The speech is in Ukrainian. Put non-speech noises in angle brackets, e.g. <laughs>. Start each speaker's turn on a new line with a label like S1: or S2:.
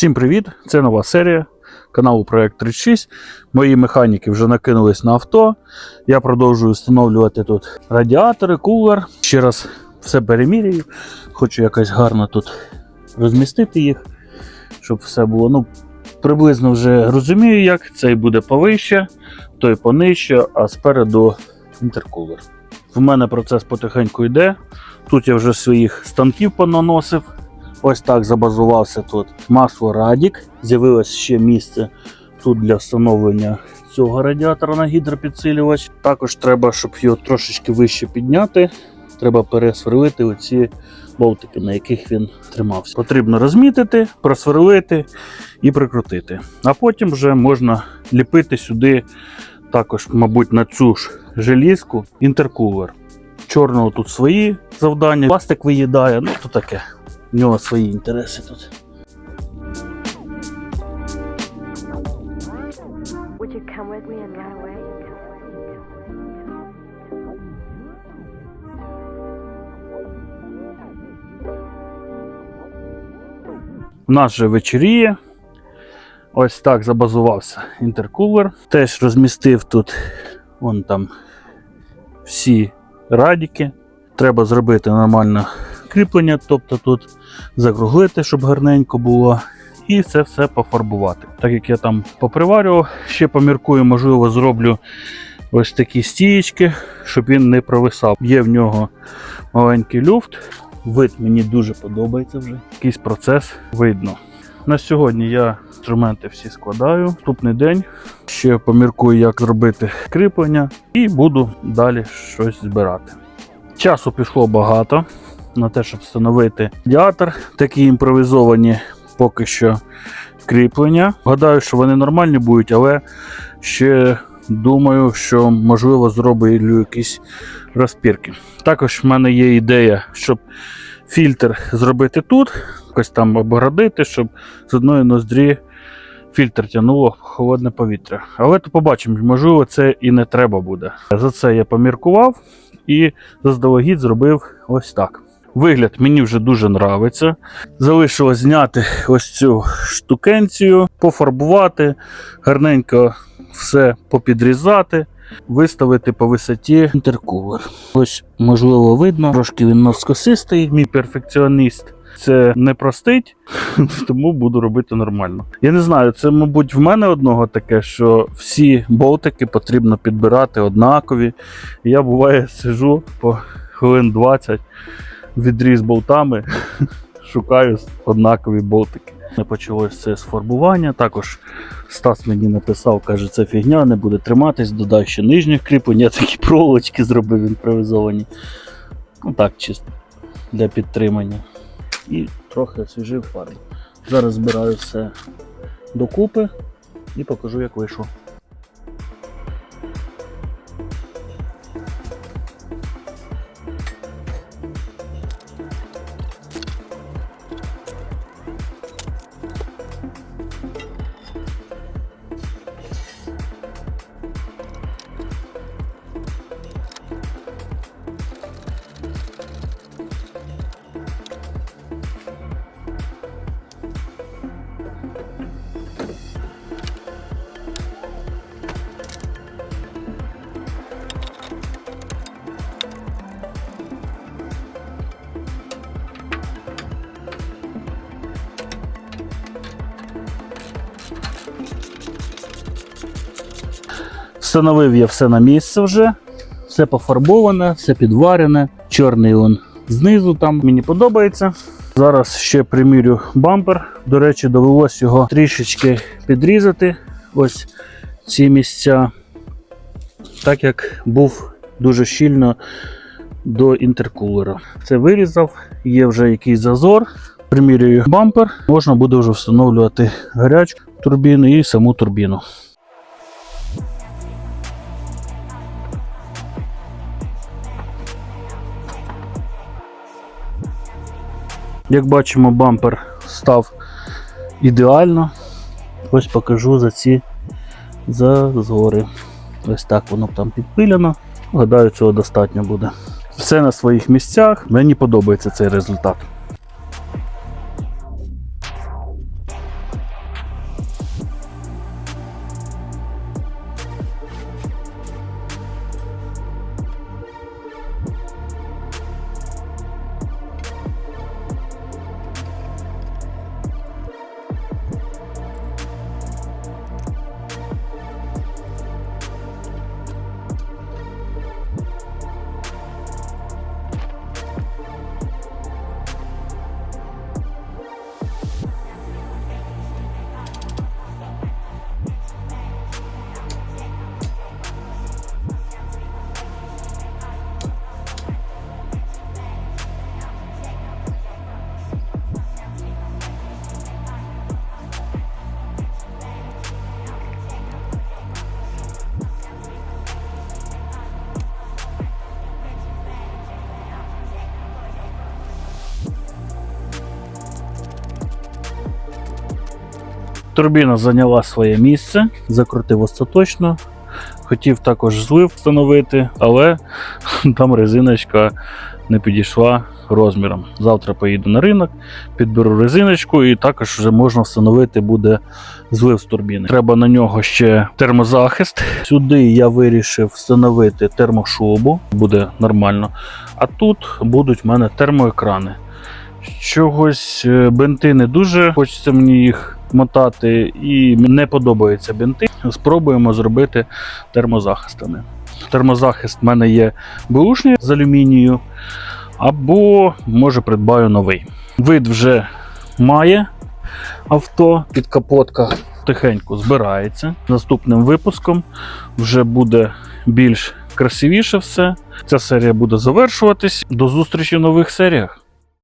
S1: Всім привіт! Це нова серія каналу Проект 36. Мої механіки вже накинулись на авто. Я продовжую встановлювати тут радіатори, кулер. Ще раз все перемірюю. Хочу якось гарно тут розмістити їх, щоб все було. Ну, приблизно вже розумію, як цей буде повище, той понижче, а спереду інтеркулер. В мене процес потихеньку йде. Тут я вже своїх станків понаносив. Ось так забазувався тут масло Радік. З'явилось ще місце тут для встановлення цього радіатора на гідропідсилювач. Також треба, щоб його трошечки вище підняти. Треба пересверлити оці болтики, на яких він тримався. Потрібно розмітити, просверлити і прикрутити. А потім вже можна ліпити сюди також, мабуть, на цю ж желізку інтеркулер. Чорного тут свої завдання, пластик виїдає, ну то таке. В нього свої інтереси тут.
S2: Would you come with me and run away?
S1: У нас же вечеріє. Ось так забазувався інтеркулер. Теж розмістив тут вон там всі радіки. Треба зробити нормальне кріплення, тобто тут закруглити, щоб гарненько було. І це все пофарбувати. Так як я там поприварював, ще поміркую, можливо, зроблю ось такі стієчки, щоб він не провисав. Є в нього маленький люфт. Вид мені дуже подобається вже. Якийсь процес видно. На сьогодні я інструменти всі складаю. Наступний день ще поміркую, як зробити кріплення, і буду далі щось збирати. Часу пішло багато на те, щоб встановити радіатор. Такі імпровізовані поки що кріплення. Гадаю, що вони нормальні будуть, але ще думаю, що можливо зроблю якісь розпірки. Також в мене є ідея, щоб фільтр зробити тут, якось там обгородити, щоб з одної ноздрі фільтр тягнуло холодне повітря. Але то побачимо, можливо, це і не треба буде. За це я поміркував і заздалегідь зробив ось так. Вигляд мені вже дуже нравиться. Залишилось зняти ось цю штукенцію, пофарбувати, гарненько все попідрізати, виставити по висоті інтеркулер. Ось, можливо, видно, трошки він навскосистий, мій перфекціоніст. Це не простить, <laughs> тому буду робити нормально. Я не знаю, це, мабуть, в мене одного таке, що всі болтики потрібно підбирати однакові. Я буває сижу по хвилин 20 відріз болтами, <laughs> шукаю однакові болтики. Не почалось це з фарбування. Також Стас мені написав, каже, це фігня, не буде триматись, додай ще нижніх кріплень. Я такі проволочки зробив імпровізовані. Ну так, чисто для підтримання. І трохи освіжив фарбу. Зараз збираю все докупи і покажу, як вийшло. Встановив я все на місце вже, все пофарбоване, все підварене. Чорний он знизу там мені подобається. Зараз ще примірю бампер. До речі, довелось його трішечки підрізати. Ось ці місця, так як був дуже щільно до інтеркулера. Це вирізав, є вже якийсь зазор. Примірюю бампер, можна буде вже встановлювати гарячу турбіну і саму турбіну. Як бачимо, бампер став ідеально. Ось покажу за ці зазори. Ось так воно там підпилено. Гадаю, цього достатньо буде. Все на своїх місцях. Мені подобається цей результат. Турбіна зайняла своє місце, закрутив остаточно. Хотів також злив встановити, але <laughs> там резиночка не підійшла розміром. Завтра поїду на ринок, підберу резиночку і також вже можна встановити буде злив з турбіни. Треба на нього ще термозахист. Сюди я вирішив встановити термошубу, буде нормально. А тут будуть в мене термоекрани. Чогось е, бенти не дуже хочеться мені їх мотати, і не подобаються бенти. Спробуємо зробити термозахистами. Термозахист в мене є бушний з алюмінію, або може придбаю новий. Вид вже має авто, підкапотка тихенько збирається. Наступним випуском вже буде більш красивіше все. Ця серія буде завершуватись. До зустрічі в нових серіях.